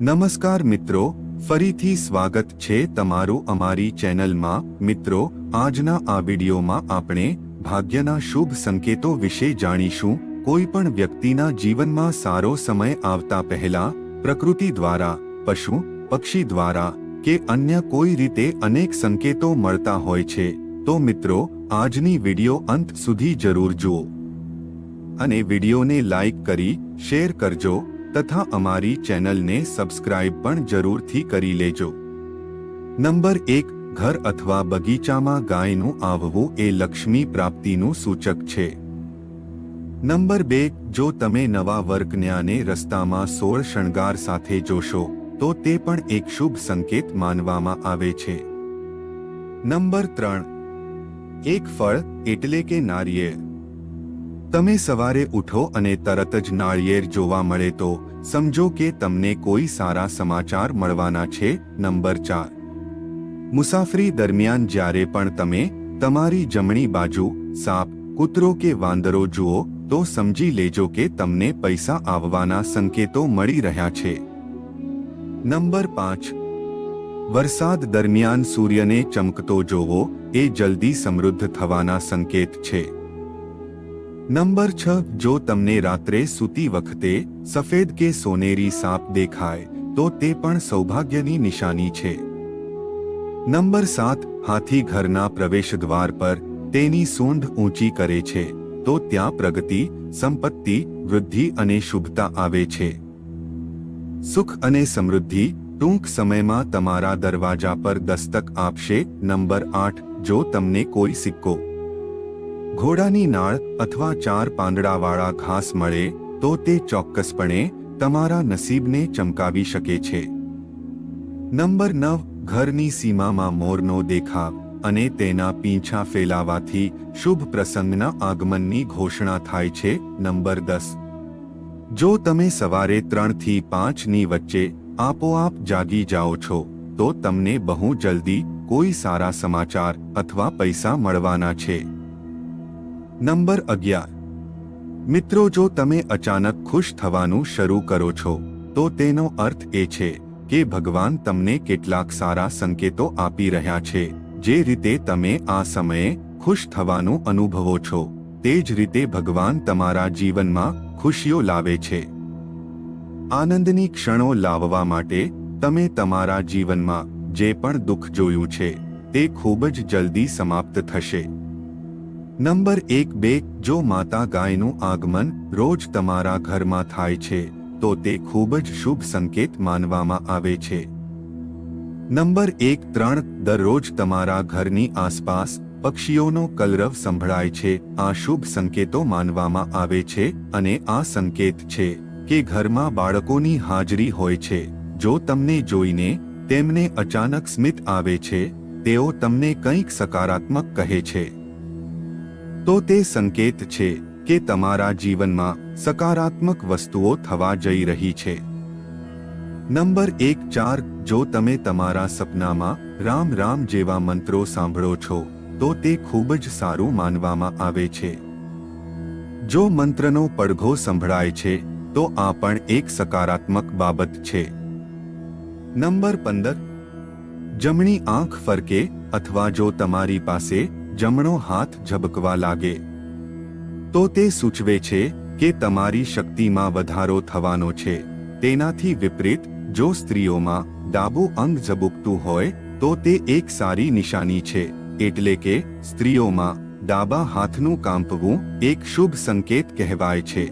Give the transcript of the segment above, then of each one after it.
નમસ્કાર મિત્રો, ફરીથી સ્વાગત છે તમારું અમારી ચેનલમાં. મિત્રો, આજના આ વિડીયોમાં આપણે ભાગ્યના શુભ સંકેતો વિશે જાણીશું. કોઈ પણ વ્યક્તિના જીવનમાં સારો સમય આવતા પહેલા, પ્રકૃતિ દ્વારા, પશુ, પક્ષી દ્વારા કે અન્ય કોઈ રીતે અનેક સંકેતો મળતા હોય છે. તો મિત્રો, આજની વીડિયો અંત સુધી જરૂર જુઓ. અને વિડીયોને લાઈક કરી, શેર કરજો. તથા અમારી ચેનલને સબસ્ક્રાઇબ પણ જરૂરથી કરી લેજો. નંબર એક, ઘર અથવા બગીચામાં ગાયનું આવવું એ લક્ષ્મી પ્રાપ્તિનું સૂચક છે. નંબર બે, જો તમે નવા વર્કન્યાને રસ્તામાં સોળ શણગાર સાથે જોશો, તો તે પણ એક શુભ સંકેત માનવામાં આવે છે. નંબર ત્રણ, એક ફળ એટલે કે નારિયેળ. તમે સવારે ઉઠો અને તરત જ નાળિયેર જોવા મળે તો સમજો કે તમને કોઈ સારા સમાચાર મળવાના છે, નંબર ચાર. મુસાફરી દરમિયાન જ્યારે પણ તમે તમારી જમણી બાજુ સાપ, કૂતરો કે વાંદરો જુઓ, તો સમજી લેજો કે તમને પૈસા આવવાના સંકેતો મળી રહ્યા છે. નંબર પાંચ. વરસાદ દરમિયાન સૂર્યને ચમકતો જોવો એ જલ્દી સમૃદ્ધ થવાના સંકેત છે. નંબર છ, જો તમને રાત્રે સૂતી વખતે સફેદ કે સોનેરી સાપ દેખાય, તો તે પણ સૌભાગ્યની નિશાની છે. નંબર સાત, હાથી ઘરના પ્રવેશદ્વાર પર તેની સૂંઢ ઊંચી કરે છે, તો ત્યાં પ્રગતિ, સંપત્તિ, વૃદ્ધિ અને શુભતા આવે છે. સુખ અને સમૃદ્ધિ, ટૂંક સમયમાં તમારા દરવાજા પર દસ્તક આપશે. નંબર આઠ, જો તમને કોઈ સિક્કો ઘોડાની નાળ અથવા ચાર પાંદડાવાળા ઘાસ મળે, તો તે ચોક્કસપણે તમારા નસીબને ચમકાવી શકે છે. નંબર નવ, ઘરની સીમામાં મોરનો દેખાવ અને તેના પીંછા ફેલાવાથી શુભ પ્રસંગના આગમનની ઘોષણા થાય છે, નંબર દસ. જો તમે સવારે ત્રણથી પાંચની વચ્ચે આપોઆપ જાગી જાઓ છો, તો તમને બહુ જલ્દી કોઈ સારા સમાચાર અથવા પૈસા મળવાના છે. નંબર અગિયાર. મિત્રો, જો તમે અચાનક ખુશ થવાનું શરૂ કરો છો, તો તેનો અર્થ એ છે કે ભગવાન તમને કેટલાક સારા સંકેતો આપી રહ્યા છે, જે રીતે તમે આ સમયે ખુશ થવાનું અનુભવો છો, તે જ રીતે ભગવાન તમારા જીવનમાં ખુશીઓ લાવે છે. આનંદની ક્ષણો લાવવા માટે તમે તમારા જીવનમાં જે પણ દુઃખ જોયું છે, તે ખૂબ જ જલ્દી સમાપ્ત થશે. નંબર એક બે, જો માતા ગાયનું આગમન રોજ તમારા ઘરમાં થાય છે, તો તે ખૂબ જ શુભ સંકેત માનવામાં આવે છે. નંબર એક ત્રણ, દરરોજ તમારા ઘરની આસપાસ પક્ષીઓનો કલરવ સંભળાય છે, આ શુભ સંકેતો માનવામાં આવે છે અને આ સંકેત છે કે ઘરમાં બાળકોની હાજરી હોય છે. જો તમને જોઈને તેમને અચાનક સ્મિત આવે છે, તેઓ તમને કંઈક સકારાત્મક કહે છે. તો તે સંકેત છે કે તમારા જીવનમાં સકારાત્મક વસ્તુઓ થવા જઈ રહી છે. નંબર એક ચાર, જો તમે તમારા સપનામાં રામ રામ જેવા મંત્રો સાંભળો છો, તો તે ખૂબ જ સારું માનવામાં આવે છે. જો મંત્રનો પડઘો સંભળાય છે, તો આ પણ એક સકારાત્મક બાબત છે. નંબર પંદર, જમણી આંખ ફરકે અથવા જો તમારી પાસે જમણો હાથ ઝબકવા લાગે. તો તે સૂચવે છે કે તમારી શક્તિમાં વધારો થવાનો છે. તેનાથી વિપરીત, જો સ્ત્રીઓમાં ડાબું અંગ ઝબુકતું હોય, તો તે એક સારી નિશાની છે. એટલે કે, સ્ત્રીઓમાં ડાબા હાથનું કાંપવું એક શુભ સંકેત કહેવાય છે.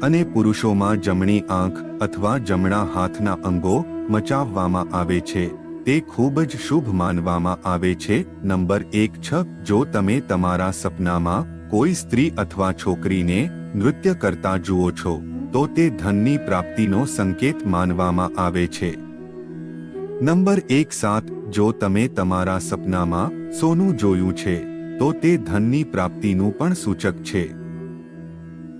અને પુરુષોમાં જમણી આંખ અથવા જમણા હાથના અંગો મચાવવામાં આવે છે. તે ખૂબ જ શુભ માનવામાં આવે છે. નંબર એક છ, જો તમે તમારા સપનામાં કોઈ સ્ત્રી અથવા છોકરીને નૃત્ય કરતા જુઓ છો, તો તે ધનની પ્રાપ્તિનો સંકેત માનવામાં આવે છે. નંબર એક સાત, જો તમે તમારા સપનામાં સોનું જોયું છે, તો તે ધનની પ્રાપ્તિનું પણ સૂચક છે.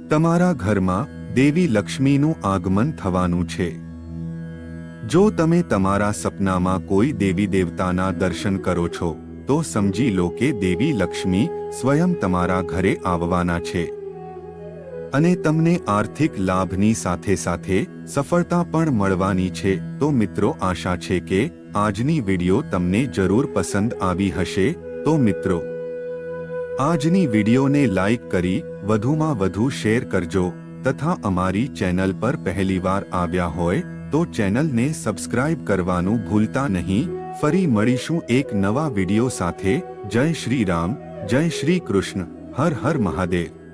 તમારા ઘરમાં દેવી લક્ષ્મીનું આગમન થવાનું છે. જો તમે તમારા સપનામાં કોઈ દેવી દેવતાના દર્શન કરો છો, તો સમજી લો કે દેવી લક્ષ્મી સ્વયં તમારા ઘરે આવવાના છે. અને તમને આર્થિક લાભની સાથે સાથે સફળતા પણ મળવાની છે. તો મિત્રો, આશા છે કે આજની વીડિયો તમને જરૂર પસંદ આવી હશે. તો મિત્રો, આજની વિડીયોને લાઈક કરી વધુમાં વધુ શેર કરજો, તથા અમારી ચેનલ પર પહેલીવાર આવ્યા હોય તો ચેનલને સબસ્ક્રાઇબ કરવાનું ભૂલતા નહીં. ફરી મળીશું એક નવા વીડિયો સાથે. જય શ્રી રામ, જય શ્રી કૃષ્ણ, હર હર મહાદેવ.